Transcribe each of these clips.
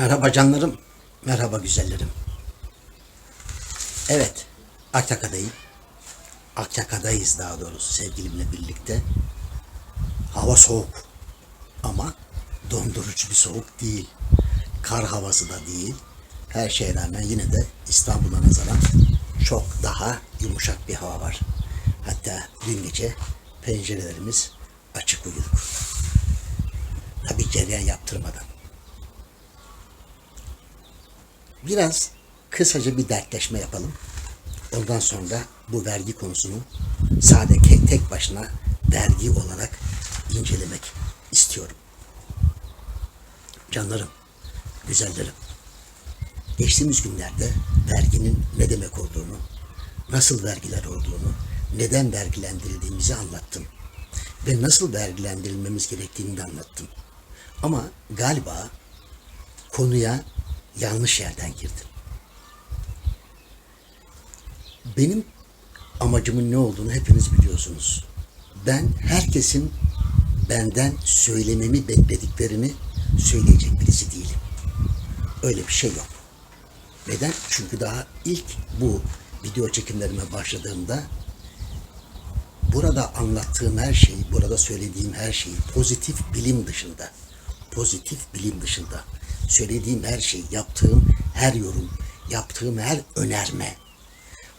Merhaba canlarım, merhaba güzellerim. Evet, Akyaka'dayım. Akyaka'dayız daha doğrusu sevgilimle birlikte. Hava soğuk ama dondurucu bir soğuk değil. Kar havası da değil. Her şeye rağmen yine de İstanbul'a nazaran çok daha yumuşak bir hava var. Hatta dün gece pencerelerimiz açık uyuduk. Tabii cereyan yaptırmadan. Biraz kısaca bir dertleşme yapalım. Ondan sonra bu vergi konusunu sadece tek başına vergi olarak incelemek istiyorum. Canlarım, güzellerim. Geçtiğimiz günlerde verginin ne demek olduğunu, nasıl vergiler olduğunu, neden vergilendirildiğimizi anlattım. Ve nasıl vergilendirilmemiz gerektiğini de anlattım. Ama galiba konuya yanlış yerden girdim. Benim amacımın ne olduğunu hepiniz biliyorsunuz. Ben herkesin benden söylememi beklediklerini söyleyecek birisi değilim. Öyle bir şey yok. Neden? Çünkü daha ilk bu video çekimlerime başladığımda burada anlattığım her şey, burada söylediğim her şey pozitif bilim dışında, pozitif bilim dışında söylediğim her şey, yaptığım her yorum, yaptığım her önerme,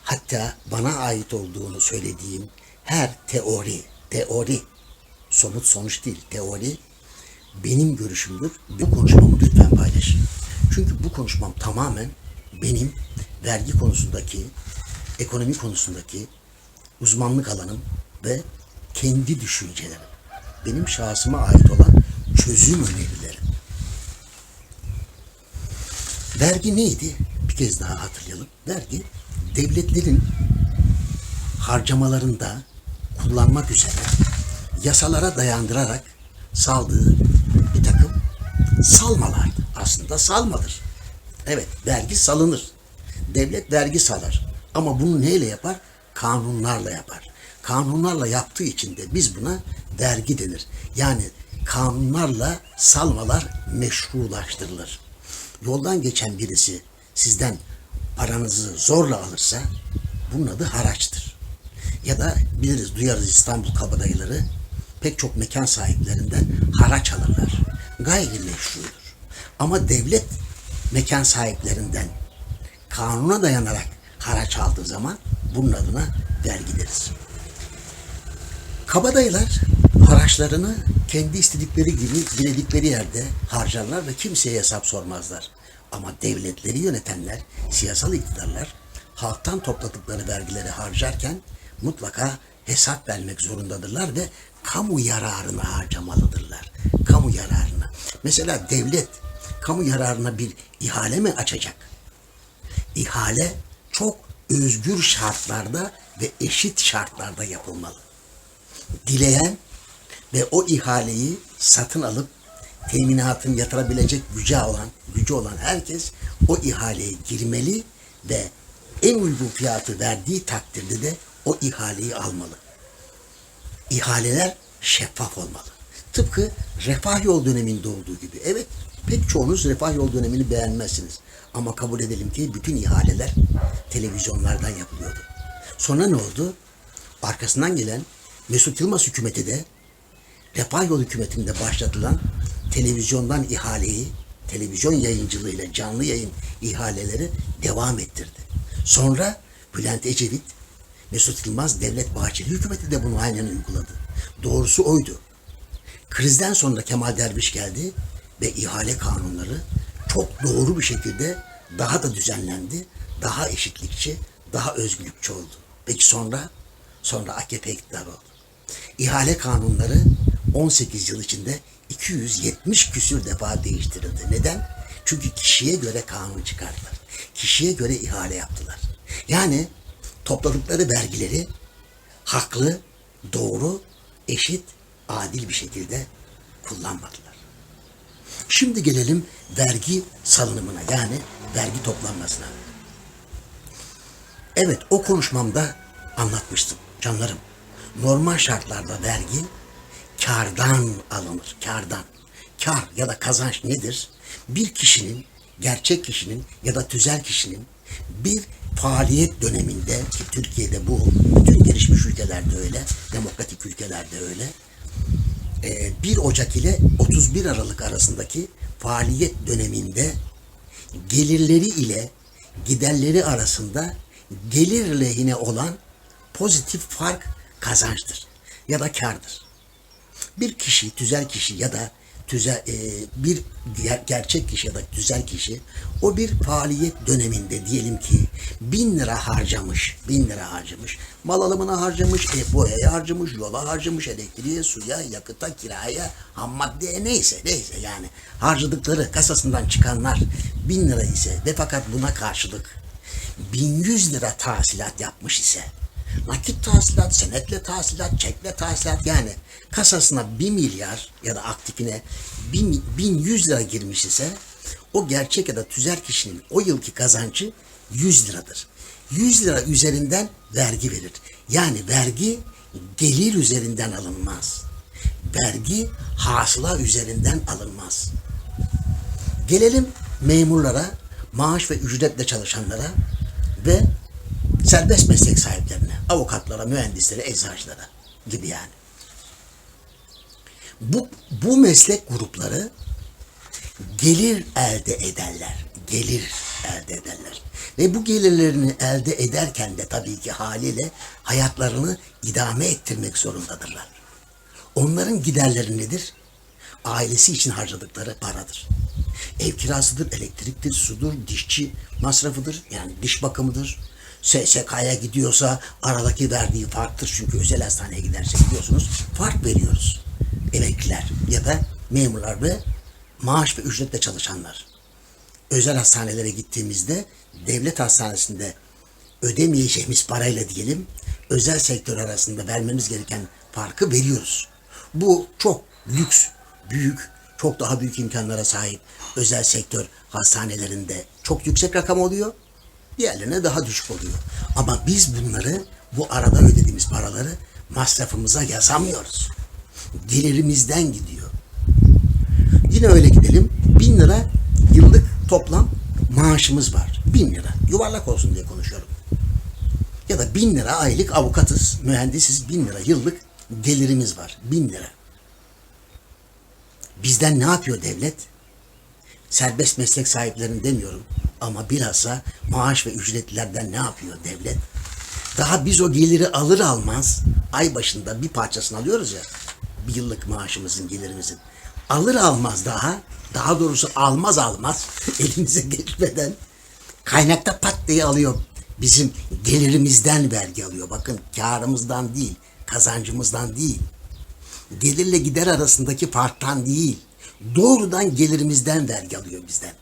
hatta bana ait olduğunu söylediğim her teori, teori, somut sonuç değil, teori benim görüşümdür. Bu konuşmamı lütfen paylaşın. Çünkü bu konuşmam tamamen benim vergi konusundaki, ekonomi konusundaki uzmanlık alanım ve kendi düşüncelerim. Benim şahsıma ait olan çözüm önerilerim. Vergi neydi? Bir kez daha hatırlayalım. Vergi devletlerin harcamalarında kullanmak üzere yasalara dayandırarak saldığı bir takım salmalardı. Aslında salmadır. Evet, vergi salınır. Devlet vergi salar. Ama bunu neyle yapar? Kanunlarla yapar. Kanunlarla yaptığı için de biz buna vergi denir. Yani kanunlarla salmalar meşrulaştırılır. Yoldan geçen birisi sizden paranızı zorla alırsa bunun adı haraçtır. Ya da biliriz, duyarız İstanbul kabadayıları pek çok mekan sahiplerinden haraç alırlar. Gayrimeşrudur. Ama devlet mekan sahiplerinden kanuna dayanarak haraç aldığı zaman bunun adına vergi deriz. Kabadayılar haraçlarını kendi istedikleri gibi diledikleri yerde harcarlar ve kimseye hesap sormazlar. Ama devletleri yönetenler, siyasal iktidarlar halktan topladıkları vergileri harcarken mutlaka hesap vermek zorundadırlar ve kamu yararına harcamalıdırlar. Kamu yararına. Mesela devlet kamu yararına bir ihale mi açacak? İhale çok özgür şartlarda ve eşit şartlarda yapılmalı. Dileyen ve o ihaleyi satın alıp teminatını yatırabilecek gücü olan, gücü olan herkes o ihaleye girmeli ve en uygun fiyatı verdiği takdirde de o ihaleyi almalı. İhaleler şeffaf olmalı. Tıpkı refah yol döneminde olduğu gibi. Evet, pek çoğunuz refah yol dönemini beğenmezsiniz. Ama kabul edelim ki bütün ihaleler televizyonlardan yapılıyordu. Sonra ne oldu? Arkasından gelen Mesut Yılmaz hükümeti de Refah Yol hükümetinde başlatılan televizyondan ihaleyi, televizyon yayıncılığıyla canlı yayın ihaleleri devam ettirdi. Sonra Bülent Ecevit, Mesut Yılmaz, Devlet Bahçeli hükümeti de bunu aynen uyguladı. Doğrusu oydu. Krizden sonra Kemal Derviş geldi ve ihale kanunları çok doğru bir şekilde daha da düzenlendi, daha eşitlikçi, daha özgürlükçü oldu. Peki sonra? Sonra AKP iktidar oldu. İhale kanunları 18 yıl içinde 270 küsür defa değiştirildi. Neden? Çünkü kişiye göre kanun çıkardılar. Kişiye göre ihale yaptılar. Yani topladıkları vergileri haklı, doğru, eşit, adil bir şekilde kullanmadılar. Şimdi gelelim vergi salınımına yani vergi toplanmasına. Evet o konuşmamda anlatmıştım canlarım. Normal şartlarda vergi kardan alınır, kardan. Kar ya da kazanç nedir? Bir kişinin gerçek kişinin ya da tüzel kişinin bir faaliyet döneminde ki Türkiye'de bu, bütün gelişmiş ülkelerde öyle, demokratik ülkelerde öyle. e, 1 Ocak ile 31 Aralık arasındaki faaliyet döneminde gelirleri ile giderleri arasında gelir lehine olan pozitif fark kazançtır ya da kardır. Bir kişi, tüzel kişi ya da tüzel, e, bir ger- gerçek kişi ya da tüzel kişi o bir faaliyet döneminde diyelim ki bin lira harcamış, bin lira harcamış, mal alımına harcamış, e, boyaya harcamış, yola harcamış, elektriğe, suya, yakıta, kiraya, ham maddeye neyse neyse yani. Harcadıkları kasasından çıkanlar bin lira ise ve fakat buna karşılık 1100 lira tahsilat yapmış ise nakit tahsilat, senetle tahsilat, çekle tahsilat yani kasasına 1 milyar ya da aktifine 1000 1100 lira girmiş ise o gerçek ya da tüzel kişinin o yılki kazancı 100 liradır. 100 lira üzerinden vergi verir. Yani vergi gelir üzerinden alınmaz. Vergi hasıla üzerinden alınmaz. Gelelim memurlara, maaş ve ücretle çalışanlara ve serbest meslek sahiplerine, avukatlara, mühendislere, eczacılara gibi yani. Bu, bu meslek grupları gelir elde ederler. Gelir elde ederler. Ve bu gelirlerini elde ederken de tabii ki haliyle hayatlarını idame ettirmek zorundadırlar. Onların giderleri nedir? Ailesi için harcadıkları paradır. Ev kirasıdır, elektriktir, sudur, dişçi masrafıdır. Yani diş bakımıdır. SSK'ya gidiyorsa aradaki verdiği farktır. Çünkü özel hastaneye giderse biliyorsunuz fark veriyoruz. Emekliler ya da memurlar ve maaş ve ücretle çalışanlar. Özel hastanelere gittiğimizde devlet hastanesinde ödemeyeceğimiz parayla diyelim özel sektör arasında vermemiz gereken farkı veriyoruz. Bu çok lüks, büyük, çok daha büyük imkanlara sahip özel sektör hastanelerinde çok yüksek rakam oluyor. Diğerlerine daha düşük oluyor. Ama biz bunları bu arada ödediğimiz paraları masrafımıza yazamıyoruz. Gelirimizden gidiyor. Yine öyle gidelim. Bin lira yıllık toplam maaşımız var. Bin lira. Yuvarlak olsun diye konuşuyorum. Ya da bin lira aylık avukatız, mühendisiz bin lira yıllık gelirimiz var. Bin lira. Bizden ne yapıyor devlet? Serbest meslek sahiplerini demiyorum. Ama bilhassa maaş ve ücretlilerden ne yapıyor devlet? Daha biz o geliri alır almaz ay başında bir parçasını alıyoruz ya bir yıllık maaşımızın gelirimizin. Alır almaz daha daha doğrusu almaz almaz elimize geçmeden kaynakta pat diye alıyor. Bizim gelirimizden vergi alıyor. Bakın karımızdan değil, kazancımızdan değil. Gelirle gider arasındaki farktan değil. Doğrudan gelirimizden vergi alıyor bizden.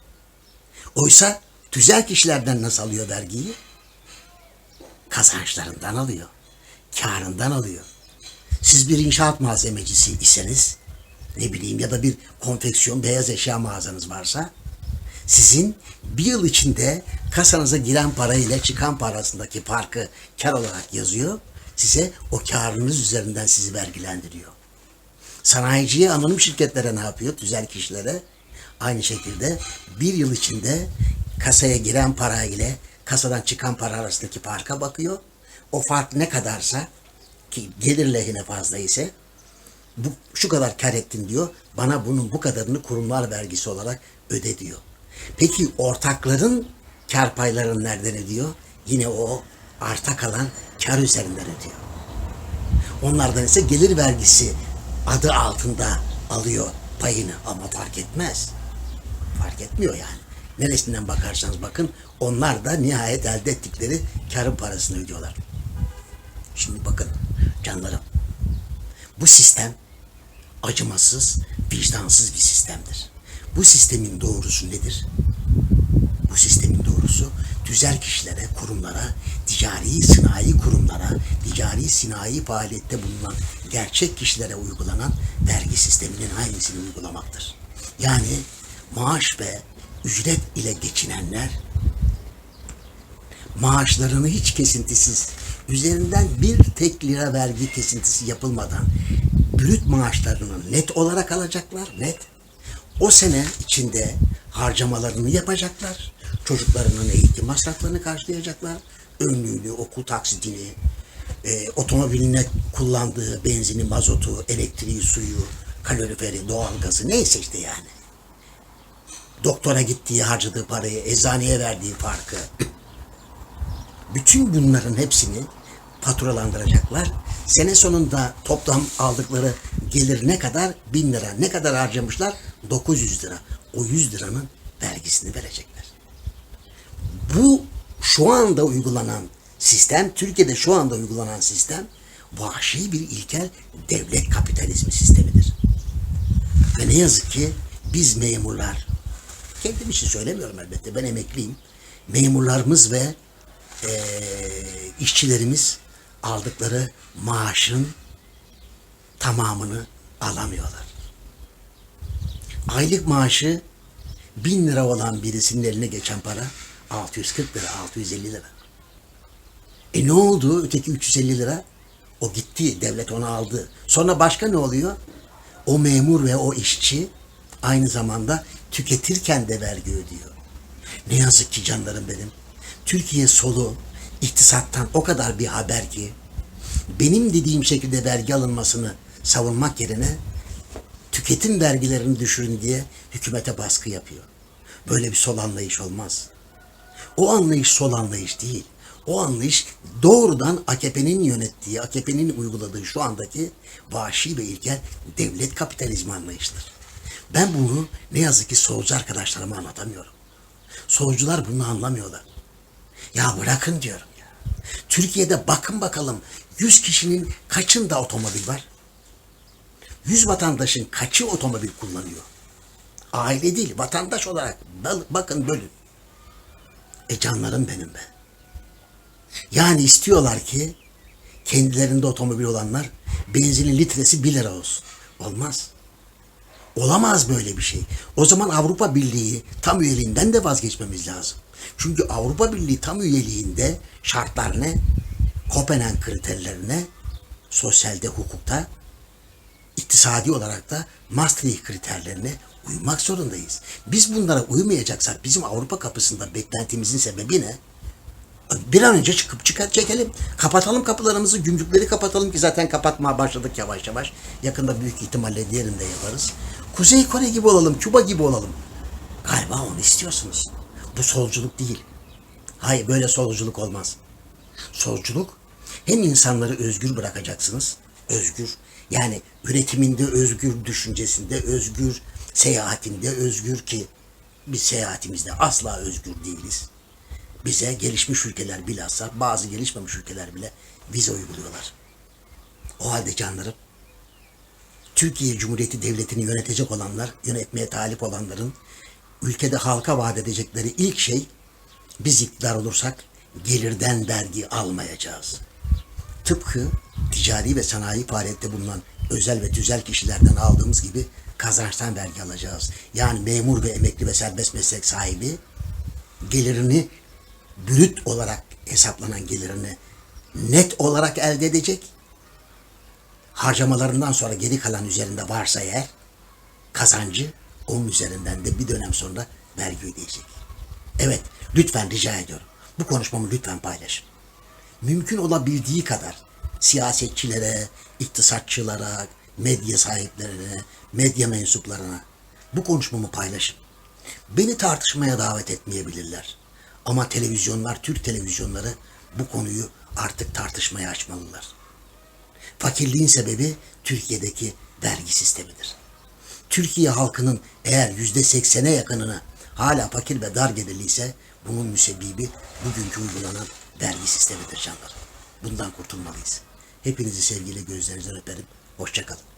Oysa tüzel kişilerden nasıl alıyor vergiyi? Kazançlarından alıyor. Karından alıyor. Siz bir inşaat malzemecisi iseniz, ne bileyim ya da bir konfeksiyon beyaz eşya mağazanız varsa, sizin bir yıl içinde kasanıza giren para ile çıkan parasındaki farkı kar olarak yazıyor. Size o karınız üzerinden sizi vergilendiriyor. Sanayiciye anonim şirketlere ne yapıyor? Tüzel kişilere aynı şekilde bir yıl içinde kasaya giren para ile kasadan çıkan para arasındaki farka bakıyor. O fark ne kadarsa ki gelir lehine fazla ise bu şu kadar kar ettin diyor. Bana bunun bu kadarını kurumlar vergisi olarak öde diyor. Peki ortakların kar paylarını nereden ödüyor? Yine o arta kalan kar üzerinden ödüyor. Onlardan ise gelir vergisi adı altında alıyor payını ama fark etmez. Fark etmiyor yani. Neresinden bakarsanız bakın onlar da nihayet elde ettikleri karın parasını ödüyorlar. Şimdi bakın canlarım bu sistem acımasız, vicdansız bir sistemdir. Bu sistemin doğrusu nedir? Bu sistemin doğrusu tüzel kişilere, kurumlara, ticari sinayi kurumlara, ticari sinayi faaliyette bulunan gerçek kişilere uygulanan vergi sisteminin aynısını uygulamaktır. Yani maaş ve ücret ile geçinenler maaşlarını hiç kesintisiz, üzerinden bir tek lira vergi kesintisi yapılmadan brüt maaşlarını net olarak alacaklar, net. O sene içinde harcamalarını yapacaklar. Çocuklarının eğitim masraflarını karşılayacaklar. Önlüğünü, okul taksidini, e, otomobiline kullandığı benzini, mazotu, elektriği, suyu, kaloriferi, doğalgazı neyse işte yani. Doktora gittiği, harcadığı parayı, eczaneye verdiği farkı. Bütün bunların hepsini faturalandıracaklar. Sene sonunda toplam aldıkları gelir ne kadar? 1000 lira. Ne kadar harcamışlar? 900 lira. O 100 liranın vergisini verecekler. Bu şu anda uygulanan sistem, Türkiye'de şu anda uygulanan sistem vahşi bir ilkel devlet kapitalizmi sistemidir. Ve ne yazık ki biz memurlar, kendim için söylemiyorum elbette, ben emekliyim. Memurlarımız ve eee, işçilerimiz aldıkları maaşın tamamını alamıyorlar. Aylık maaşı 1000 lira olan birisinin eline geçen para 640 lira, 650 lira. E ne oldu öteki 350 lira? O gitti, devlet onu aldı. Sonra başka ne oluyor? O memur ve o işçi aynı zamanda tüketirken de vergi ödüyor. Ne yazık ki canlarım benim. Türkiye solu iktisattan o kadar bir haber ki benim dediğim şekilde vergi alınmasını savunmak yerine tüketim vergilerini düşürün diye hükümete baskı yapıyor. Böyle bir sol anlayış olmaz. O anlayış sol anlayış değil. O anlayış doğrudan AKP'nin yönettiği, AKP'nin uyguladığı şu andaki vahşi ve ilkel devlet kapitalizmi anlayışıdır. Ben bunu ne yazık ki solcu arkadaşlarıma anlatamıyorum. Solcular bunu anlamıyorlar. Ya bırakın diyorum ya. Türkiye'de bakın bakalım 100 kişinin kaçında otomobil var? 100 vatandaşın kaçı otomobil kullanıyor? Aile değil, vatandaş olarak bakın bölün. E canlarım benim be. Yani istiyorlar ki kendilerinde otomobil olanlar benzinin litresi 1 lira olsun. Olmaz. Olamaz böyle bir şey. O zaman Avrupa Birliği tam üyeliğinden de vazgeçmemiz lazım. Çünkü Avrupa Birliği tam üyeliğinde şartlar ne? Kopenhag kriterlerine, sosyalde, hukukta, iktisadi olarak da Maastricht kriterlerine uymak zorundayız. Biz bunlara uymayacaksak bizim Avrupa kapısında beklentimizin sebebi ne? Bir an önce çıkıp çıkar çekelim. Kapatalım kapılarımızı, gümrükleri kapatalım ki zaten kapatmaya başladık yavaş yavaş. Yakında büyük ihtimalle diğerini de yaparız. Kuzey Kore gibi olalım, Küba gibi olalım. Galiba onu istiyorsunuz. Bu solculuk değil. Hayır böyle solculuk olmaz. Solculuk hem insanları özgür bırakacaksınız. Özgür. Yani üretiminde özgür, düşüncesinde özgür, seyahatinde özgür ki biz seyahatimizde asla özgür değiliz. Bize gelişmiş ülkeler bilhassa bazı gelişmemiş ülkeler bile vize uyguluyorlar. O halde canlarım Türkiye Cumhuriyeti Devleti'ni yönetecek olanlar, yönetmeye talip olanların ülkede halka vaat edecekleri ilk şey biz iktidar olursak gelirden vergi almayacağız. Tıpkı ticari ve sanayi faaliyette bulunan özel ve tüzel kişilerden aldığımız gibi kazançtan vergi alacağız. Yani memur ve emekli ve serbest meslek sahibi gelirini brüt olarak hesaplanan gelirini net olarak elde edecek. Harcamalarından sonra geri kalan üzerinde varsa eğer kazancı onun üzerinden de bir dönem sonra vergi ödeyecek. Evet, lütfen rica ediyorum. Bu konuşmamı lütfen paylaşın. Mümkün olabildiği kadar siyasetçilere, iktisatçılara, medya sahiplerine, medya mensuplarına bu konuşmamı paylaşın. Beni tartışmaya davet etmeyebilirler. Ama televizyonlar, Türk televizyonları bu konuyu artık tartışmaya açmalılar. Fakirliğin sebebi Türkiye'deki vergi sistemidir. Türkiye halkının eğer yüzde seksene yakınını hala fakir ve dar gelirli ise bunun müsebbibi bugünkü uygulanan vergi sistemidir canlar. Bundan kurtulmalıyız. Hepinizi sevgiyle gözlerinizden öperim. Hoşçakalın.